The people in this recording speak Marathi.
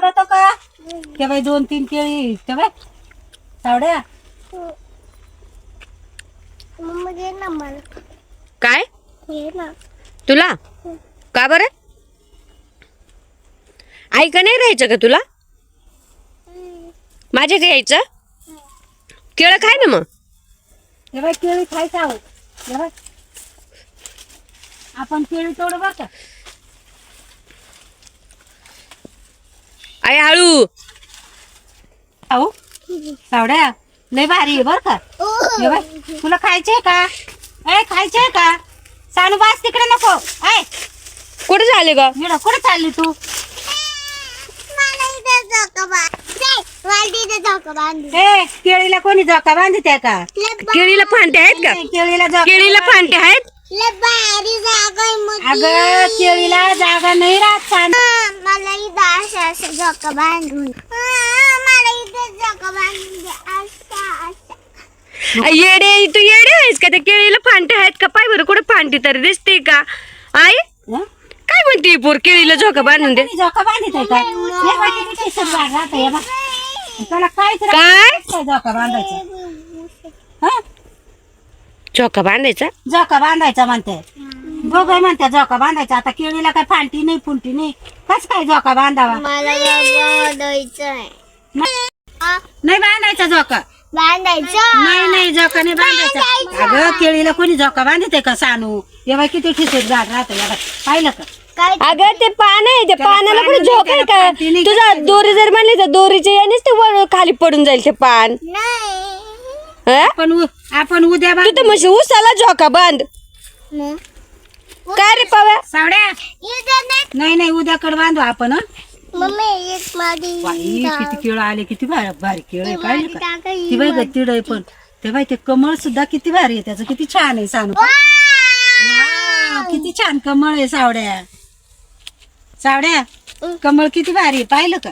पकडतो का? ते बाई दोन तीन केळी. ते बाई. सावड्या. मम्मा घे ना मला. काय? ना. तुला? का बरं? आई का नाही राहायचं का तुला? माझ्या का यायचं? केळं खाय ना मग. ते बाई केळी खायचं आहो. ते बाई. आपण केळी तोड बरं आई हळू. अहो सावड्या लय भारी आहे बर का. हे तुला खायचे का? ए खायचे का? सानू बास तिकडे नको. ऐ कुठे झाले ग? मिळा कुठे चालली तू? मला इथं झोका बांध दे, मला तिथं झोका बांध ए केळीला कोणी झोका बांधते का केळीला फांटे आहेत का? केळीला झोका केळीला फांटे आहेत? लय भारी जागा आहे मोठी. अगं केळीला जागा नाही राहत असं झोका बांधून. हा, मला इथं झोका बांधून दे असं असं येडे तू येडे आहेस का? त्या केळीला फांटे आहेत का? पाय बरं कुठे फांटी तरी दिसते का? आई? हं? काय म्हणते पोर? केळीला झोका बांधून दे. झोका बांधते हे राहतं, हे बघ. त्याला काय झोका बांधायचा. हं? झोका बांधायचा? झोका बांधायचा म्हणते. दोघं म्हणते झोका बांधायचा. आता केळीला काय फांटी नाही फुंटी नाही. कस काय झोका बांधावा? मला नाही बांधायचा झोका. बांधायचं? नाही नाही झोका नाही बांधायचा. अगं केळीला कोणी झोका बांधते का सानू? एव्हा किती ठिसूर झाड राहतं एव्हा पाहिलं का? काय? अगं ते पान आहे त्या त्याला पानाला नाही, झोक आहे का? नाही तुझा. दोरी जर म्हणली तर दोरीच्या यानेच ते वर खाली पडून जाईल ते पान. नाही. हं? आपण उ- आपण उद्या तू बांधू. तर म्हणशील उसाला झोका बांध. मग? काय रे पव्या? सावड्या. नाही. नाही उद्याकडे बांधू आपण हं? मम्मी एक माझी बाई किती केळ आले किती भारी भारी केळ आहे पाहिजे का? ती बाई आहे पण ते बाई ते कमळ सुद्धा किती भारी आहे त्याचं किती छान आहे वाव, किती छान कमळ आहे सावड्या. सावड्या कमळ किती भारी आहे पाहिलं का?